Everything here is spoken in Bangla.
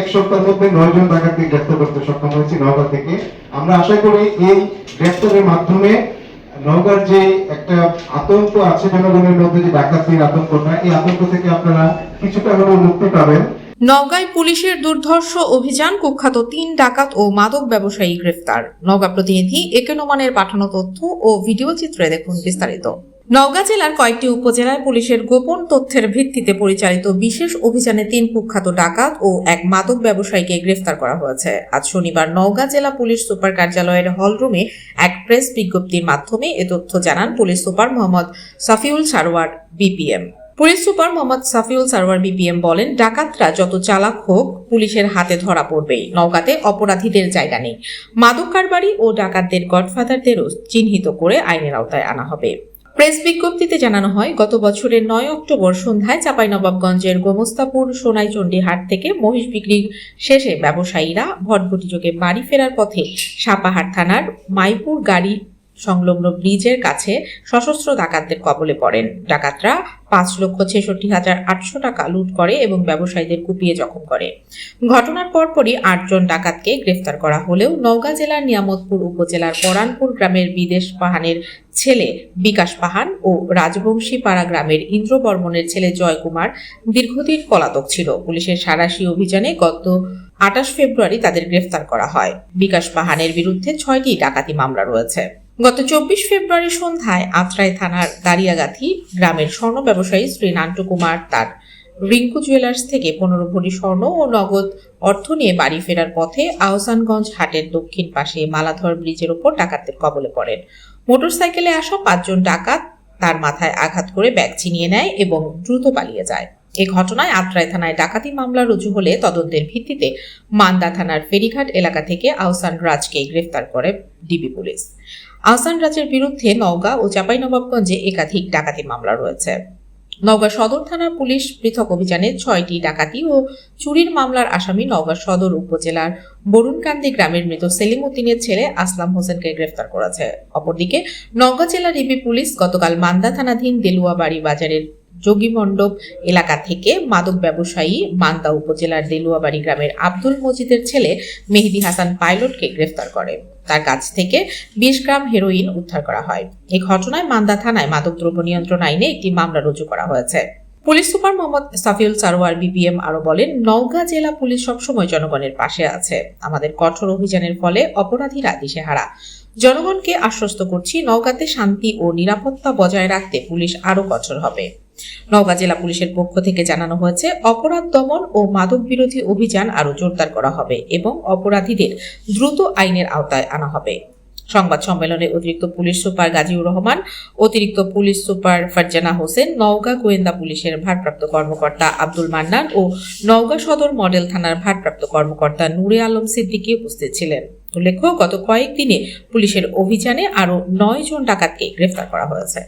এক সপ্তাহের মধ্যে নয় জন ডাকাতকে গ্রেফতার করতে সক্ষম হয়েছি নওগাঁ থেকে। আমরা আশা করি এই গ্রেফতারের মাধ্যমে নওগাঁর যে একটা আতঙ্ক আছে, জনগণের মধ্যে যে ডাকাতির আতঙ্কটা এই আতঙ্ক থেকে আপনারা কিছুটা হলেও মুক্তি পাবেন। নওগাঁয় পুলিশের দুর্ধর্ষ অভিযান, কুখ্যাত তিন ডাকাত ও মাদক ব্যবসায়ী গ্রেফতার। নওগাঁ প্রতিনিধি একে নোমানের পাঠানো তথ্য ও ভিডিও চিত্রে দেখুন বিস্তারিত। নওগাঁ জেলার কয়েকটি উপজেলায় পুলিশের গোপন তথ্যের ভিত্তিতে পরিচালিত বিশেষ অভিযানে তিন কুখ্যাত ডাকাত ও এক মাদক ব্যবসায়ীকে গ্রেফতার করা হয়েছে। আজ শনিবার নওগাঁ জেলা পুলিশ সুপার কার্যালয়ের হলরুমে এক প্রেস বিজ্ঞপ্তির মাধ্যমে এ তথ্য জানান police super Mohammad Shafiul Sarwar BPM. Police super Mohammad Shafiul Sarwar BPM বলেন, ডাকাতরা যত চালাক হোক, পুলিশের হাতে ধরা পড়বেই। নওগাঁতে অপরাধীদের জায়গা নেই। মাদক কারবারি ও ডাকাতদের গডফাদারদেরও চিহ্নিত করে আইনের আওতায় আনা হবে। প্রেস বিজ্ঞপ্তিতে জানানো হয়, গত বছরের নয় অক্টোবর সন্ধ্যায় চাঁপাইনবাবগঞ্জের গোমস্তাপুর সোনাইচন্ডী হাট থেকে মহিষ বিক্রি শেষে ব্যবসায়ীরা ভটভটিযোগে বাড়ি ফেরার পথে সাপাহার থানার মাইপুর গাড়ি সংলগ্ন ব্রিজের কাছে সশস্ত্র ডাকাতদের কবলে পড়েন। ডাকাতরা পাঁচ লক্ষ ছেষট্টি হাজার আটশো টাকা লুট করে এবং ব্যবসায়ীদের কুপিয়ে জখম করে। ঘটনার পরপরই আটজন ডাকাতকে গ্রেফতার করা হলেও নওগাঁ জেলার নিয়ামতপুর উপজেলার পরানপুর গ্রামের বিদেশ পাহানের ছেলে বিকাশ পাহান ও রাজবংশী পাড়া গ্রামের ইন্দ্র বর্মনের ছেলে জয় কুমার দীর্ঘদিন পলাতক ছিল। পুলিশের সারাশি অভিযানে গত আঠাশ ফেব্রুয়ারি তাদের গ্রেফতার করা হয়। বিকাশ পাহানের বিরুদ্ধে ছয়টি ডাকাতি মামলা রয়েছে। গত চব্বিশ ফেব্রুয়ারি সন্ধ্যায় আত্রাই থানার দারিয়াগাথি গ্রামের স্বর্ণ ব্যবসায়ী শ্রী নান্টু কুমার তার রিঙ্কু জুয়েলার্স থেকে পনেরো ভরি স্বর্ণ ও নগদ অর্থ নিয়ে বাড়ি ফেরার পথে আহসানগঞ্জ হাটের দক্ষিণ পাশে মালাধর ব্রিজের ওপর ডাকাতের কবলে পড়েন। মোটরসাইকেলে আসা পাঁচজন ডাকাত তার মাথায় আঘাত করে ব্যাগ ছিনিয়ে নেয় এবং দ্রুত পালিয়ে যায়। এ ঘটনায় আত্রাই থানায় ডাকাতি মামলা রুজু হলে তদন্তের ভিত্তিতে মান্দা থানার ফেরিঘাট এলাকা থেকে আহসান রাজকে গ্রেফতার করে ডিবি পুলিশ। আহসান রাজের বিরুদ্ধে নওগাঁ ও চাঁপাইনবাবগঞ্জে একাধিক ডাকাতি মামলা রয়েছে। নওগাঁ সদর থানার পুলিশ পৃথক অভিযানে ছয়টি ডাকাতি ও চুরির মামলার আসামি নওগাঁ সদর উপজেলার বরুণকান্দি গ্রামের মৃত সেলিম উদ্দিনের ছেলে আসলাম হোসেনকে গ্রেফতার করেছে। অপরদিকে নওগাঁ জেলা রিবি পুলিশ গতকাল মান্দা থানাধীন দেলুয়াবাড়ি বাজারের যোগীমণ্ডপ এলাকা থেকে মাদক ব্যবসায়ী মান্দা উপজেলার দেলুয়াবাড়ি গ্রামের আব্দুল মজিদের ছেলে মেহেদি হাসান পাইলটকে গ্রেফতার করে। তার কাছ থেকে বিশ গ্রাম হেরোইন উদ্ধার করা হয়। এই ঘটনায় মান্দা থানায় মাদকদ্রব্য নিয়ন্ত্রণ আইনে একটি মামলা রুজু করা হয়েছে। Police super Mohammad Shafiul Sarwar BPM আরও বলেন, নওগাঁ জেলা পুলিশ সবসময় জনগণের পাশে আছে। আমাদের কঠোর অভিযানের ফলে অপরাধীরা দিশেহারা। জনগণকে আশ্বস্ত করছি, নওগাঁতে শান্তি ও নিরাপত্তা বজায় রাখতে পুলিশ আরও কঠোর হবে। নওগাঁ জেলা পুলিশের পক্ষ থেকে জানানো হয়েছে, অপরাধ দমন ও মাদক বিরোধী অভিযান আরও জোরদার করা হবে এবং অপরাধীদের দ্রুত আইনের আওতায় আনা হবে। সংবাদ সম্মেলনে অতিরিক্ত পুলিশ সুপার গাজীউর রহমান, অতিরিক্ত পুলিশ সুপার ফারজানা হোসেন, নওগাঁ গোয়েন্দা পুলিশের ভারপ্রাপ্ত কর্মকর্তা আব্দুল মান্নান ও নওগাঁ সদর মডেল থানার ভারপ্রাপ্ত কর্মকর্তা নূরে আলম সিদ্দিকী উপস্থিত ছিলেন। উল্লেখ্য, গত কয়েকদিনে পুলিশের অভিযানে আরও নয় জন ডাকাতকে গ্রেফতার করা হয়েছে।